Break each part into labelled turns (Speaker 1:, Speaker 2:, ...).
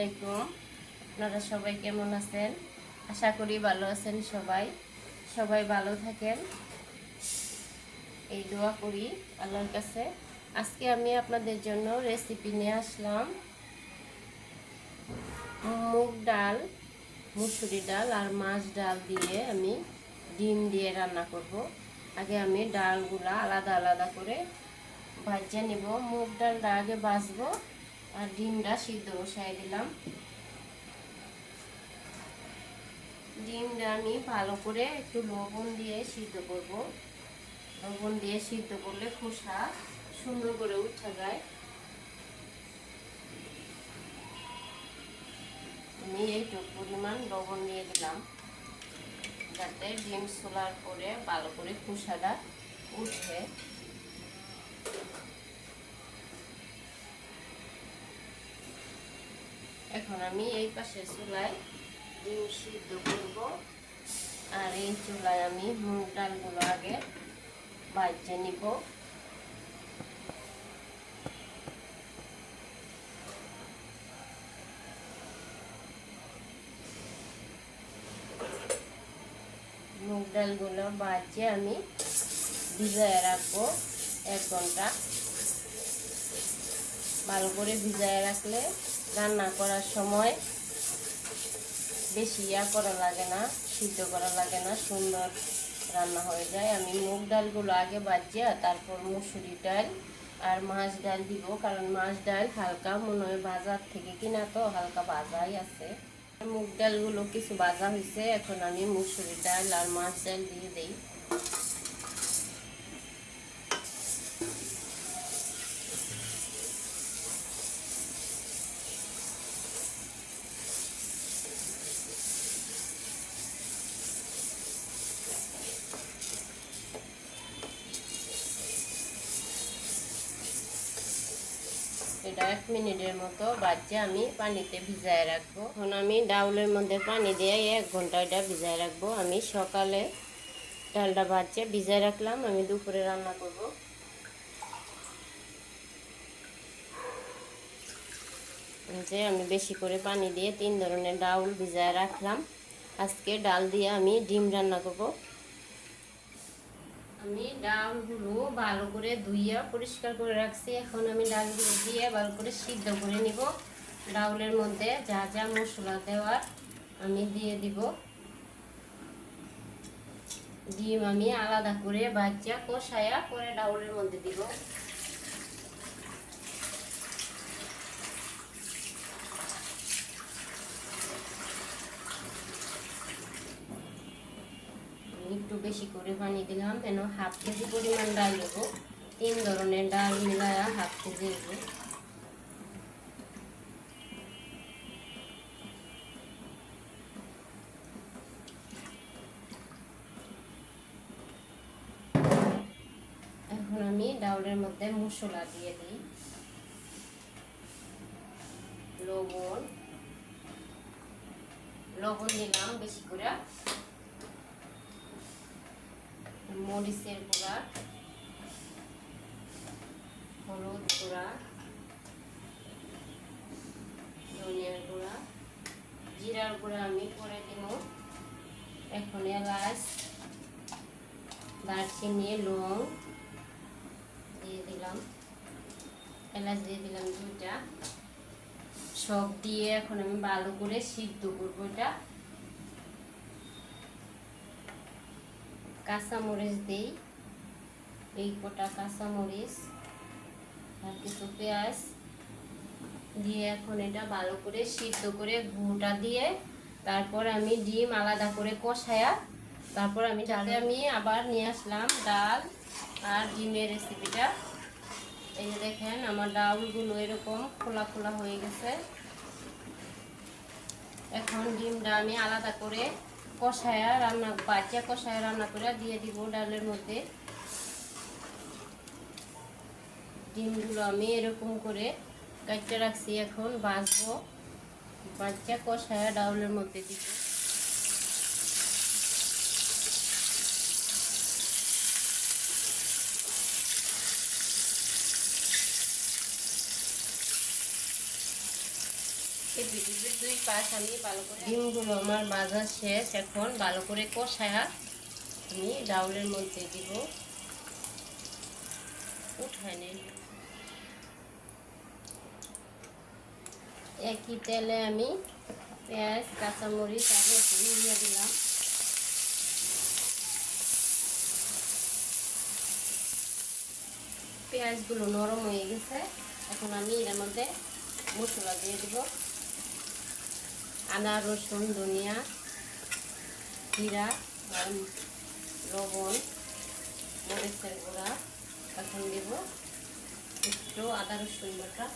Speaker 1: আলাইকুম। আপনারা সবাই কেমন আছেন? আশা করি ভালো আছেন সবাই। সবাই ভালো থাকেন। এই দোয়া করি আল্লাহর কাছে। আজকে আমি আপনাদের জন্য রেসিপি নিয়ে আসলাম। মুগ ডাল, মুসুরি ডাল আর মাছ ডাল দিয়ে আমি ডিম দিয়ে রান্না করব। আগে আমি ডালগুলা আলাদা আলাদা করে ভাজিয়ে নিব। মুগ ডালটা আগে বাছবো আর ডিমটা সিদ্ধ বসাই দিলাম। ডিমটা আমি ভালো করে একটু লবণ দিয়ে সিদ্ধ করব। লবণ দিয়ে সিদ্ধ করলে খোসা সুন্দর করে উঠে যায়। আমি এইটুকু পরিমাণ লবণ দিয়ে দিলাম। যাতে ডিম সোলার পরে ভালো করে খোসাটা উঠে। এখন আমি এই পাশের চুলায় ডিম সিদ্ধ করব। আর এই চুলায় আমি মুগ ডালগুলো আগে বাজে নিব। মুগ ডালগুলো বাজে আমি ভিজায় রাখব এক ঘণ্টা। ভালো করে ভিজায় রাখলে রান্না করার সময় বেশি ইয়া করা লাগে না, সিদ্ধ করা লাগে না, সুন্দর রান্না হয়ে যায়। আমি মুগ ডালগুলো আগে বাজিয়ে তারপর মুসুরি ডাল আর মাছ ডাল দিব, কারণ মাছ ডাল হালকা মনে হয় বাজার থেকে কিনা তো, হালকা বাজাই আছে। মুগ ডালগুলো কিছু বাজা হয়েছে এখন আমি মুসুরি ডাল আর মাছ ডাল দিয়ে দিই। এক মিনিটের মতো বাচ্চা আমি পানিতে ভিজায় রাখব। এখন আমি ডাউলের মধ্যে পানি দিয়ে এক ঘণ্টা এটা ভিজায় রাখব। আমি সকালে ডালটা বাচ্চা ভিজায় রাখলাম, আমি দুপুরে রান্না করব। যে আমি বেশি করে পানি দিয়ে তিন ধরনের ডাউল ভিজায় রাখলাম। আজকে ডাল দিয়ে আমি ডিম রান্না করব। আমি ডালগুলো ভালো করে ধুইয়া পরিষ্কার করে রাখছি। এখন আমি ডালগুলো দিয়ে ভালো করে সিদ্ধ করে নিব। ডাউলের মধ্যে যা যা মশলা দেওয়ার আমি দিয়ে দিব। ডিম আমি আলাদা করে বাচ্চা কষায়া করে ডাউলের মধ্যে দিব। একটু বেশি করে পানি দিলাম, কেন হাফ কেজি পরিমাণ ডাল দেবো তিন ধরনের ডাল মিলায়া হাফ কেজি দেবো এখন আমি ডাউলের মধ্যে মশলা দিয়ে দিই। লবণ। লবণ দিলাম বেশি করে। মরিচের গুঁড়া, হলুদ গুঁড়া, ধনিয়ার গুঁড়া, জিরার গুঁড়া আমি করে দিব। এখন এলাচ, দারচিনি, লং দিয়ে দিলাম। এলাচ দিয়ে দিলাম দুইটা। সব দিয়ে এখন আমি ভালো করে সিদ্ধ করব এটা। কাঁচামরিচ দিই। এই কটা কাঁচামরিচ আর কিছু পেঁয়াজ দিয়ে এখন এটা ভালো করে সিদ্ধ করে ঘুটা দিয়ে তারপর আমি ডিম আলাদা করে কষায়া তারপর আমি ডালে। আমি আবার নিয়ে আসলাম ডাল আর ডিমের রেসিপিটা এই যে দেখেন আমার ডাউলগুলো এরকম খোলা খোলা হয়ে গেছে। এখন ডিমটা আমি আলাদা করে কষায়া রান্না বাচ্চা কষায়া রান্না করে দিয়ে দিব ডালের মধ্যে। ডিমগুলো আমি এরকম করে কাটতে রাখছি এখন বাঁচবো বাচ্চা কষায়া ডাউলের মধ্যে দিব। দুই পাশ আমি ভালো করে ডিমগুলো আমার ভাজা শেষ। এখন ভালো করে কষায়া আমি ডাউলের মধ্যে দিব। উঠায় নেই একই তেলে আমি পেঁয়াজ, কাঁচামরিচ রসুন দিয়ে দিলাম। পেঁয়াজগুলো নরম হয়ে গেছে। এখন আমি এর মধ্যে মশলা দিয়ে দিব। আদা রসুন ধনিয়া জিরা লবণ মরিচের গুঁড়া এখন দেব একটু আদা রসুন বাটা।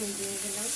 Speaker 1: পানি দিয়ে দিলাম।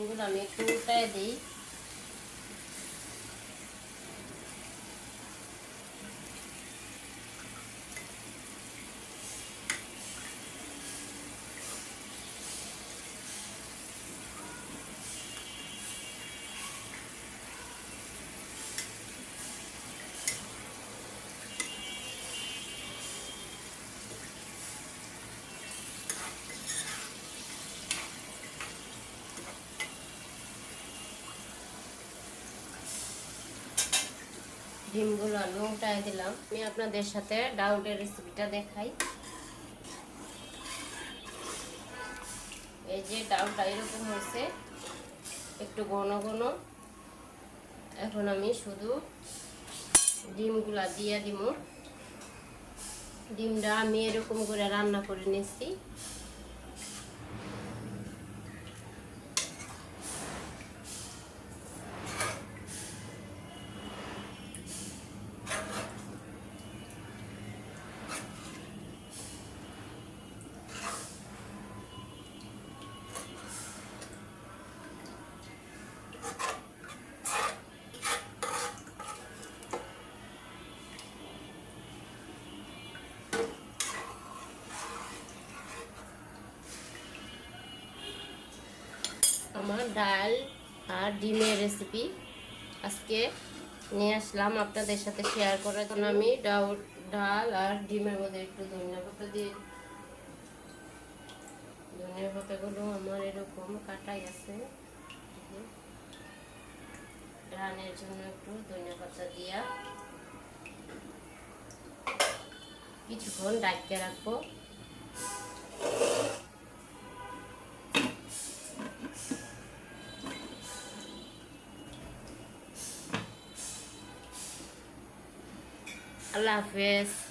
Speaker 1: এগুলো আমি একটু উল্টায় দিই। ডিমগুলো আমি উল্টায় দিলাম। আমি আপনাদের সাথে ডাউটের রেসিপিটা দেখাই। এই যে ডাউটা এরকম হয়েছে, একটু ঘন ঘন। এখন আমি শুধু ডিমগুলা দিয়ে দিব। ডিমটা আমি এরকম করে রান্না করে নিচ্ছি। ডাল আর ডিমের রেসিপি আজকে নিয়ে আসলাম আপনাদের সাথে শেয়ার করার জন্য। আমি ডাল ডাল আর ডিমের মধ্যে একটু ধনিয়া পাতা দিয়ে ধনিয়া পাতাগুলো আমার এরকম কাটাই আছে। ডালের জন্য একটু ধনিয়া পাতা দিয়া কিছুক্ষণ ডাকিয়ে রাখব। আল্লাহ হাফেজ